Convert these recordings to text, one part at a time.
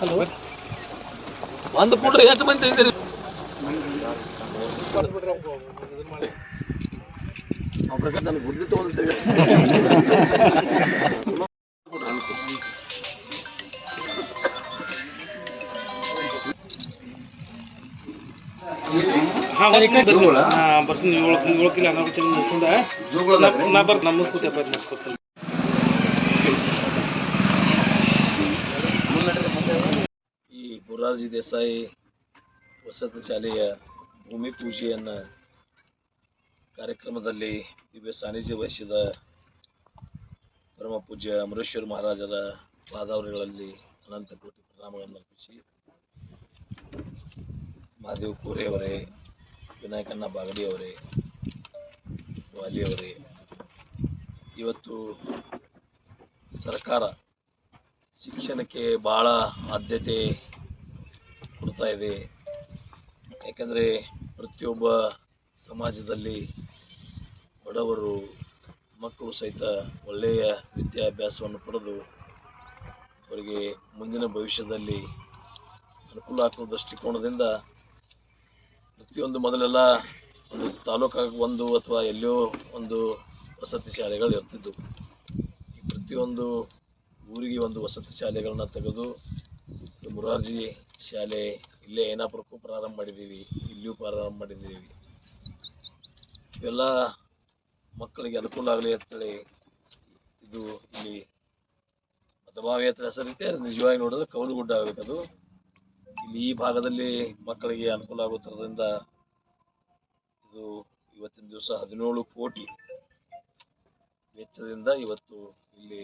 Hello. ಒಂದು ಪುಟ್ರ ಎಷ್ಟು ಮಂದಿ ಇದ್ದೀರಿ ಅವ್ರ ನನಗೆ ಬುದ್ಧಿ ತಗೊಂಡ್ತೇವೆ ಹಾಂ ಬರ್ತೀನಿ. ಏಳು ಏಳು ಕಿಲೋ ಅನಾಹುತ ಮುಗಿಸ್ಕೊಂಡ ನಾ ಬರ್ತೀನಿ. ನಮ್ಮ ಕೂತೆ ಮಾಡ್ಕೊತೀನಿ ಈ ಮೊರಾರ್ಜಿ ದೇಸಾಯಿ ವಸತಿ ಶಾಲೆಯ ಭೂಮಿ ಪೂಜೆಯನ್ನು ಕಾರ್ಯಕ್ರಮದಲ್ಲಿ ದಿವ್ಯ ಸಾನ್ನಿಧ್ಯ ವಹಿಸಿದ ಪರಮ ಪೂಜ್ಯ ಅಮರೇಶ್ವರ ಮಹಾರಾಜರ ಪಾದಾವರಿಗಳಲ್ಲಿ ಅನಂತ ಕೋಟಿ ಪ್ರಣಾಮಗಳನ್ನು ಅರ್ಪಿಸಿ ಮಹಾದೇವ್ ಕೋರೆಯವರೇ ವಿನಾಯಕಣ್ಣ ಬಾಗಡಿಯವರೇ ವಾಲಿಯವರೇ ಇವತ್ತು ಸರ್ಕಾರ ಶಿಕ್ಷಣಕ್ಕೆ ಭಾಳ ಆದ್ಯತೆ ಕೊಡ್ತಾ ಇದೆ. ಯಾಕಂದರೆ ಪ್ರತಿಯೊಬ್ಬ ಸಮಾಜದಲ್ಲಿ ಬಡವರು, ಮಕ್ಕಳು ಸಹಿತ ಒಳ್ಳೆಯ ವಿದ್ಯಾಭ್ಯಾಸವನ್ನು ಪಡೆದು ಅವರಿಗೆ ಮುಂದಿನ ಭವಿಷ್ಯದಲ್ಲಿ ಅನುಕೂಲ ಆಗುವ ದೃಷ್ಟಿಕೋನದಿಂದ ಪ್ರತಿಯೊಂದು ಮೊದಲೆಲ್ಲ ಒಂದು ತಾಲೂಕಾಗ ಒಂದು ಅಥವಾ ಎಲ್ಲೋ ಒಂದು ವಸತಿ ಶಾಲೆಗಳು ಇರ್ತಿದ್ದವು ಪ್ರತಿಯೊಂದು ಊರಿಗೆ ಒಂದು ವಸತಿ ಶಾಲೆಗಳನ್ನ ತೆಗೆದು ಮುರಾರ್ಜಿ ಶಾಲೆ, ಇಲ್ಲೇ ಏನಾಪುರಕ್ಕೂ ಪ್ರಾರಂಭ ಮಾಡಿದ್ದೀವಿ, ಇಲ್ಲಿಯೂ ಪ್ರಾರಂಭ ಮಾಡಿದ್ದೀವಿ. ಇವೆಲ್ಲ ಮಕ್ಕಳಿಗೆ ಅನುಕೂಲ ಆಗಲಿ ಅಂತೇಳಿ ಇದು ಇಲ್ಲಿ ಹೆಸರಿತ್ತೆ ಅದು ನಿಜವಾಗಿ ನೋಡಿದ್ರೆ ಕೌಲುಗುಡ್ಡ ಆಗಬೇಕದು ಇಲ್ಲಿ ಈ ಭಾಗದಲ್ಲಿ ಮಕ್ಕಳಿಗೆ ಅನುಕೂಲ ಆಗುತ್ತಿರೋದ್ರಿಂದ ಇದು ಇವತ್ತಿನ ದಿವಸ ಹದಿನೇಳು ಕೋಟಿ ವೆಚ್ಚದಿಂದ ಇವತ್ತು ಇಲ್ಲಿ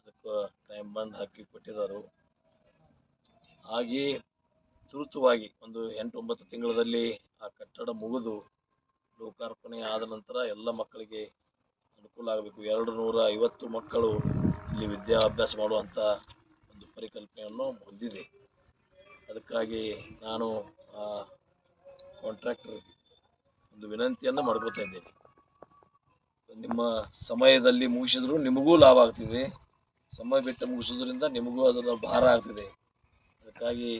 ಅದಕ್ಕೆ ಟೈಮ್ ಬಂದ್ ಹಾಕಿ ಕೊಟ್ಟಿದ್ದಾರೆ ಹಾಗೆ ತುರ್ತುವಾಗಿ ಒಂದು ಎಂಟು ಒಂಬತ್ತು ತಿಂಗಳಲ್ಲಿ ಆ ಕಟ್ಟಡ ಮುಗಿದು ಲೋಕಾರ್ಪಣೆ ಆದ ನಂತರ ಎಲ್ಲ ಮಕ್ಕಳಿಗೆ ಅನುಕೂಲ ಆಗಬೇಕು. ಎರಡು ನೂರ ಐವತ್ತು ಮಕ್ಕಳು ಇಲ್ಲಿ ವಿದ್ಯಾಭ್ಯಾಸ ಮಾಡುವಂಥ ಒಂದು ಪರಿಕಲ್ಪನೆಯನ್ನು ಹೊಂದಿದೆ. ಅದಕ್ಕಾಗಿ ನಾನು ಆ ಕಾಂಟ್ರಾಕ್ಟರ್ ಒಂದು ವಿನಂತಿಯನ್ನು ಮಾಡ್ಕೋತಾ ಇದ್ದೇನೆ. ನಿಮ್ಮ ಸಮಯದಲ್ಲಿ ಮುಗಿಸಿದ್ರು ನಿಮಗೂ ಲಾಭ ಆಗ್ತಿದೆ. ಸಮಯ ಬಿಟ್ಟು ಮುಗಿಸೋದ್ರಿಂದ ನಿಮಗೂ ಅದರ ಭಾರ ಆಗ್ತಿದೆ. ಅದಕ್ಕಾಗಿ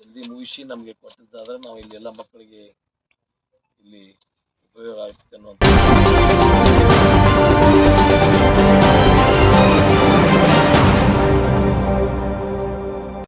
ಜಲ್ದಿ ಮುಗಿಸಿ ನಮಗೆ ಕೊಟ್ಟಿದ್ದಾದರೆ ನಾವು ಇಲ್ಲಿ ಎಲ್ಲ ಮಕ್ಕಳಿಗೆ ಇಲ್ಲಿ ಉಪಯೋಗ ಆಗ್ತದೆ ಅನ್ನುವಂಥ